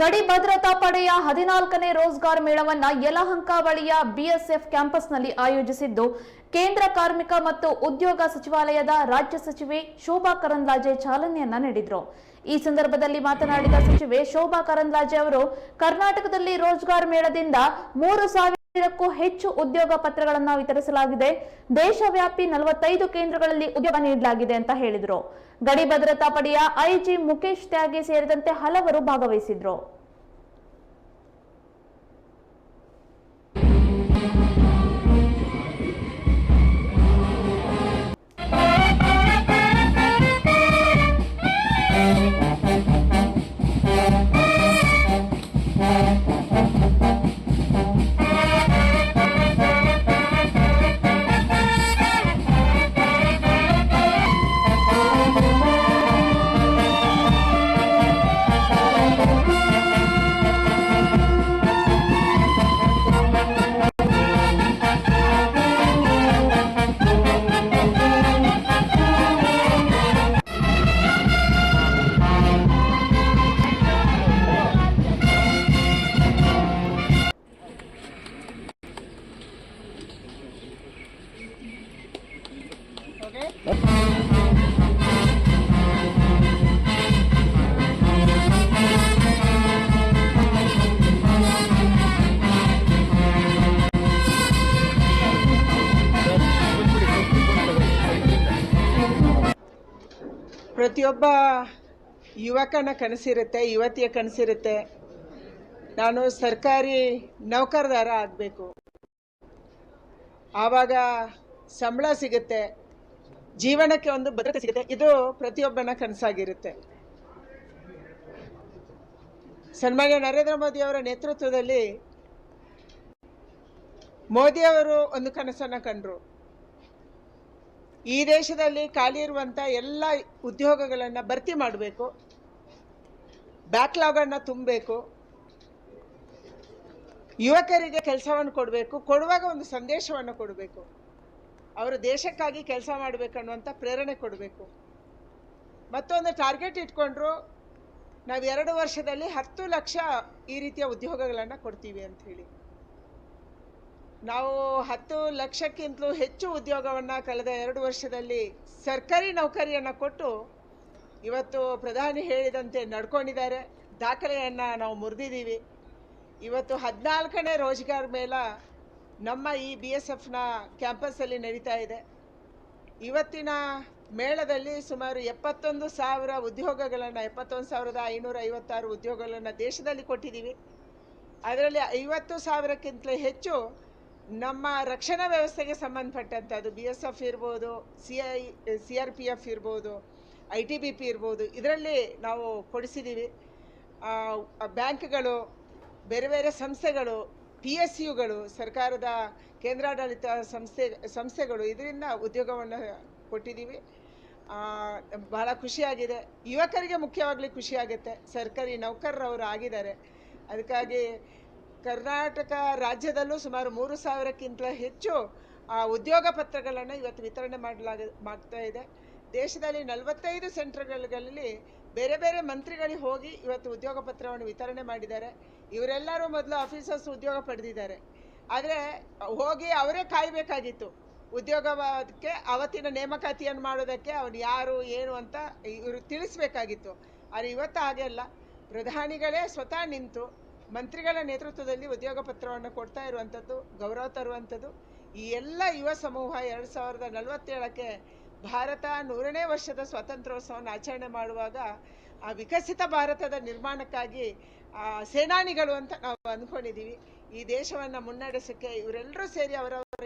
ಗಡಿ ಭದ್ರತಾ ಪಡೆಯ ಹದಿನಾಲ್ಕನೇ ರೋಜ್ಗಾರ್ ಮೇಳವನ್ನ ಯಲಹಂಕ ಬಳಿಯ ಬಿಎಸ್ಎಫ್ ಕ್ಯಾಂಪಸ್ನಲ್ಲಿ ಆಯೋಜಿಸಿದ್ದು, ಕೇಂದ್ರ ಕಾರ್ಮಿಕ ಮತ್ತು ಉದ್ಯೋಗ ಸಚಿವಾಲಯದ ರಾಜ್ಯ ಸಚಿವೆ ಶೋಭಾ ಕರಂದ್ಲಾಜೆ ಚಾಲನೆಯನ್ನ ನೀಡಿದ್ರು. ಈ ಸಂದರ್ಭದಲ್ಲಿ ಮಾತನಾಡಿದ ಸಚಿವೆ ಶೋಭಾ ಕರಂದ್ಲಾಜೆ ಅವರು, ಕರ್ನಾಟಕದಲ್ಲಿ ರೋಜ್ಗಾರ್ ಮೇಳದಿಂದ ಮೂರು ಸಾವಿರಕ್ಕೂ ಹೆಚ್ಚು ಉದ್ಯೋಗ ಪತ್ರಗಳನ್ನು ವಿತರಿಸಲಾಗಿದೆ. ದೇಶವ್ಯಾಪಿ ನಲವತ್ತೈದು ಕೇಂದ್ರಗಳಲ್ಲಿ ಉದ್ಯೋಗ ನೀಡಲಾಗಿದೆ ಅಂತ ಹೇಳಿದರು. ಗಡಿ ಭದ್ರತಾ ಪಡೆಯ ಐಜಿ ಮುಖೇಶ್ ತ್ಯಾಗಿ ಸೇರಿದಂತೆ ಹಲವರು ಭಾಗವಹಿಸಿದ್ರು. ಪ್ರತಿಯೊಬ್ಬ ಯುವಕನ ಕನಸಿರುತ್ತೆ ಯುವತಿಯ ಕನಸಿರುತ್ತೆ. ನಾನು ಸರ್ಕಾರಿ ನೌಕರದಾರ ಆಗಬೇಕು. ಆವಾಗ ಸಂಬಳ ಸಿಗುತ್ತೆ. ಜೀವನಕ್ಕೆ ಒಂದು ಭದ್ರತೆ ಸಿಗುತ್ತೆ. ಇದು ಪ್ರತಿಯೊಬ್ಬನ ಕನಸಾಗಿರುತ್ತೆ. ಸನ್ಮಾನ್ಯ ನರೇಂದ್ರ ಮೋದಿ ಅವರ ನೇತೃತ್ವದಲ್ಲಿ ಮೋದಿ ಅವರು ಒಂದು ಕನಸನ್ನು ಕಂಡ್ರು. ಈ ದೇಶದಲ್ಲಿ ಖಾಲಿ ಇರುವಂಥ ಎಲ್ಲ ಉದ್ಯೋಗಗಳನ್ನ ಭರ್ತಿ ಮಾಡಬೇಕು. ಬ್ಯಾಕ್ಲಾಗನ್ನು ತುಂಬಬೇಕು. ಯುವಕರಿಗೆ ಕೆಲಸವನ್ನು ಕೊಡಬೇಕು. ಕೊಡುವಾಗ ಒಂದು ಸಂದೇಶವನ್ನು ಕೊಡಬೇಕು. ಅವರು ದೇಶಕ್ಕಾಗಿ ಕೆಲಸ ಮಾಡಬೇಕನ್ನುವಂಥ ಪ್ರೇರಣೆ ಕೊಡಬೇಕು. ಮತ್ತೊಂದು ಟಾರ್ಗೆಟ್ ಇಟ್ಕೊಂಡ್ರು, ನಾವು ಎರಡು ವರ್ಷದಲ್ಲಿ ಹತ್ತು ಲಕ್ಷ ಈ ರೀತಿಯ ಉದ್ಯೋಗಗಳನ್ನು ಕೊಡ್ತೀವಿ ಅಂತ ಹೇಳಿ. ನಾವು ಹತ್ತು ಲಕ್ಷಕ್ಕಿಂತಲೂ ಹೆಚ್ಚು ಉದ್ಯೋಗವನ್ನು ಕಳೆದ ಎರಡು ವರ್ಷದಲ್ಲಿ ಸರ್ಕಾರಿ ನೌಕರಿಯನ್ನು ಕೊಟ್ಟು ಇವತ್ತು ಪ್ರಧಾನಿ ಹೇಳಿದಂತೆ ನಡ್ಕೊಂಡಿದ್ದಾರೆ. ದಾಖಲೆಯನ್ನು ನಾವು ಮುರಿದಿದ್ದೀವಿ. ಇವತ್ತು ಹದಿನಾಲ್ಕನೇ ರೋಜ್ಗಾರ್ ಮೇಳ ನಮ್ಮ ಈ ಬಿ ಎಸ್ ಎಫ್ನ ಕ್ಯಾಂಪಸ್ಸಲ್ಲಿ ನಡೀತಾ ಇದೆ. ಇವತ್ತಿನ ಮೇಳದಲ್ಲಿ ಸುಮಾರು ಎಪ್ಪತ್ತೊಂದು ಸಾವಿರ ಉದ್ಯೋಗಗಳನ್ನು, ಎಪ್ಪತ್ತೊಂದು ಸಾವಿರದ ಐನೂರ ಐವತ್ತಾರು ಉದ್ಯೋಗಗಳನ್ನು ದೇಶದಲ್ಲಿ ಕೊಟ್ಟಿದ್ದೀವಿ. ಅದರಲ್ಲಿ ಐವತ್ತು ಸಾವಿರಕ್ಕಿಂತಲೇ ಹೆಚ್ಚು ನಮ್ಮ ರಕ್ಷಣಾ ವ್ಯವಸ್ಥೆಗೆ ಸಂಬಂಧಪಟ್ಟಂಥದ್ದು ಬಿ ಎಸ್ ಎಫ್ ಇರ್ಬೋದು C I C R P F ಇರ್ಬೋದು ಐ ಟಿ ಬಿ ಪಿ ಇರ್ಬೋದು, ಇದರಲ್ಲಿ ನಾವು ಕೊಡಿಸಿದ್ದೀವಿ. ಬ್ಯಾಂಕ್ಗಳು, ಬೇರೆ ಬೇರೆ ಸಂಸ್ಥೆಗಳು ಪಿ ಎಸ್ ಯುಗಳು ಸರ್ಕಾರದ ಕೇಂದ್ರಾಡಳಿತ ಸಂಸ್ಥೆ ಸಂಸ್ಥೆಗಳು ಇದರಿಂದ ಉದ್ಯೋಗವನ್ನು ಕೊಟ್ಟಿದ್ದೀವಿ. ಬಹಳ ಖುಷಿಯಾಗಿದೆ. ಯುವಕರಿಗೆ ಮುಖ್ಯವಾಗಲಿ ಖುಷಿಯಾಗುತ್ತೆ. ಸರ್ಕಾರಿ ನೌಕರರವರು ಆಗಿದ್ದಾರೆ. ಅದಕ್ಕಾಗಿ ಕರ್ನಾಟಕ ರಾಜ್ಯದಲ್ಲೂ ಸುಮಾರು ಮೂರು ಸಾವಿರಕ್ಕಿಂತ ಹೆಚ್ಚು ಆ, ಉದ್ಯೋಗ ಪತ್ರಗಳನ್ನು ಇವತ್ತು ವಿತರಣೆ ಮಾಡಲಾಗ ಮಾಡ್ತಾ ಇದೆ. ದೇಶದಲ್ಲಿ ನಲವತ್ತೈದು ಸೆಂಟರ್ಗಳಲ್ಲಿ ಬೇರೆ ಬೇರೆ ಮಂತ್ರಿಗಳಿಗೆ ಹೋಗಿ ಇವತ್ತು ಉದ್ಯೋಗ ಪತ್ರವನ್ನು ವಿತರಣೆ ಮಾಡಿದ್ದಾರೆ. ಇವರೆಲ್ಲರೂ ಮೊದಲು ಆಫೀಸರ್ಸ್ ಉದ್ಯೋಗ ಪಡೆದಿದ್ದಾರೆ. ಆದರೆ ಹೋಗಿ ಅವರೇ ಕಾಯಬೇಕಾಗಿತ್ತು. ಉದ್ಯೋಗಕ್ಕೆ ಅವತ್ತಿನ ನೇಮಕಾತಿಯನ್ನು ಮಾಡೋದಕ್ಕೆ ಅವನು ಯಾರು, ಏನು ಅಂತ ಇವರು ತಿಳಿಸ್ಬೇಕಾಗಿತ್ತು. ಆದರೆ ಇವತ್ತು ಹಾಗೆ ಅಲ್ಲ. ಪ್ರಧಾನಿಗಳೇ ಸ್ವತಃ ನಿಂತು ಮಂತ್ರಿಗಳ ನೇತೃತ್ವದಲ್ಲಿ ಉದ್ಯೋಗ ಪತ್ರವನ್ನು ಕೊಡ್ತಾ ಇರುವಂಥದ್ದು, ಗೌರವ ತರುವಂಥದ್ದು, ಈ ಎಲ್ಲ ಯುವ ಸಮೂಹ ಎರಡು ಸಾವಿರದ ನಲವತ್ತೇಳಕ್ಕೆ ಭಾರತ ನೂರನೇ ವರ್ಷದ ಸ್ವಾತಂತ್ರ್ಯೋತ್ಸವವನ್ನು ಆಚರಣೆ ಮಾಡುವಾಗ ಆ ವಿಕಸಿತ ಭಾರತದ ನಿರ್ಮಾಣಕ್ಕಾಗಿ ಸೇನಾನಿಗಳು ಅಂತ ನಾವು ಅಂದ್ಕೊಂಡಿದ್ದೀವಿ. ಈ ದೇಶವನ್ನು ಮುನ್ನಡೆಸೋಕ್ಕೆ ಇವರೆಲ್ಲರೂ ಸೇರಿ ಅವರ